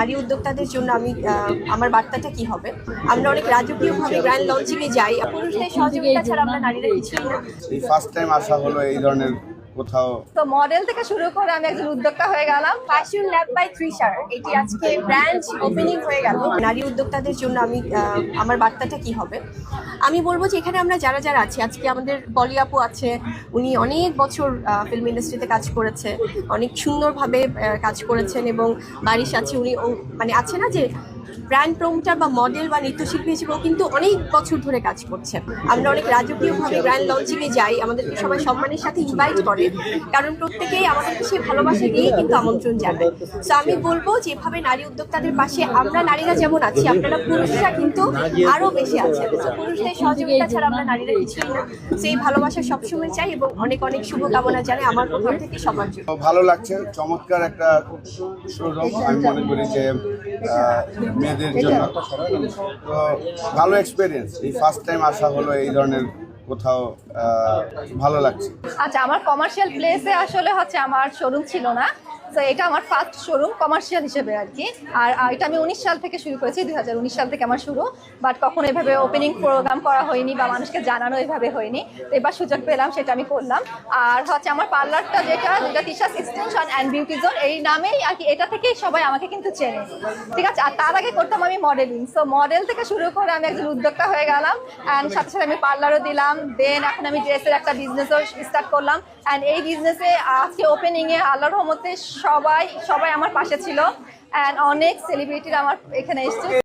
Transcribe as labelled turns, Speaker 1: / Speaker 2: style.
Speaker 1: নারী উদ্যোক্তাদের জন্য আমি আমার বার্তাটা কি হবে? আমরা অনেক রাজকীয়ভাবে গ্র্যান্ড লঞ্চিংয়ে যাই, পুরুষদের সহযোগিতা ছাড়া আমরা নারীরা কিছুই না।
Speaker 2: এই ফার্স্ট টাইম আসা হলো এই ধরনের কোথাও।
Speaker 3: তো মডেল থেকে শুরু করে আমি একজন উদ্যোক্তা হয়ে গেলাম।
Speaker 1: ফ্যাশন ল্যাব বাই ত্রিশার এটি আজকে ব্র্যান্ড ওপেনিং হয়ে গেল। নারী উদ্যোক্তাদের জন্য আমি আমার বার্তাটা কি হবে? আমি বলব যে এখানে আমরা যারা যারা আছি, আজকে আমাদের পলি আপু আছে, উনি অনেক বছর ফিল্ম ইন্ডাস্ট্রিতে কাজ করেছে, অনেক সুন্দরভাবে কাজ করেছেন এবং বারিশ আছে, উনি মানে আছে না যে ব্র্যান্ড প্রমোটার বা মডেল বা নৃত্যশিল্পী হিসেবেও কিন্তু অনেক বছর ধরে কাজ করছে আমরা অনেক রাজকীয়ভাবে ব্র্যান্ড লঞ্চিংয়ে যাই আমাদেরকে সবাই সম্মানের সাথে ইনভাইট করে, কারণ প্রত্যেকেই আমাদেরকে সেই ভালোবাসা দিয়েই কিন্তু আমন্ত্রণ জানায়। তো আমি বলব যেভাবে নারী উদ্যোক্তাদের পাশে আমরা নারীরা যেমন আছি, আপনারা পুরুষরা কিন্তু আরও বেশি আছে পুরুষদের সহযোগিতা ছাড়া আমরা নারীরা কিছুই না। সেই ভালোবাসা সবসময় চাই এবং অনেক অনেক শুভকামনা জানাই আমার কোথাও থেকে সবার জন্য।
Speaker 2: ভালো লাগছে, চমৎকার একটা আমি মনে করি যে মেয়েদের জন্য। তো ভালো এক্সপিরিয়েন্স এই ফার্স্ট টাইম আসা হলো এই ধরনের কোথাও ভালো লাগছে।
Speaker 3: আচ্ছা আমার কমার্শিয়াল প্লেসে আসলে হচ্ছে আমার শোরুম ছিল না। এটা আমার ফার্স্ট শোরুম কমার্শিয়াল হিসেবে আর কি আর আর এটা আমি উনিশ সাল থেকে শুরু করেছি, দুই হাজার উনিশ সাল থেকে আমার শুরু। বাট কখনো এভাবে ওপেনিং প্রোগ্রাম করা হয়নি বা মানুষকে জানানো এভাবে হয়নি। তো এবার সুযোগ পেলাম, সেটা আমি করলাম। আর হচ্ছে আমার পার্লারটা যেটা যেটা Tisha's extension and beauty zone এই নামেই আর কি এটা থেকেই সবাই আমাকে কিন্তু চেনে। ঠিক আছে? আর তার আগে করতাম আমি মডেলিং সো মডেল থেকে শুরু করে আমি একজন উদ্যোক্তা হয়ে গেলাম। অ্যান্ড সাথে সাথে আমি পার্লারও দিলাম। দেন এখন আমি ড্রেসের একটা বিজনেসও স্টার্ট করলাম। অ্যান্ড এই বিজনেসে আজকে ওপেনিংয়ে আল্লাহর রহমতে সবাই সবাই আমার পাশে ছিল। অ্যান্ড অনেক সেলিব্রিটির আমার এখানে এসছে।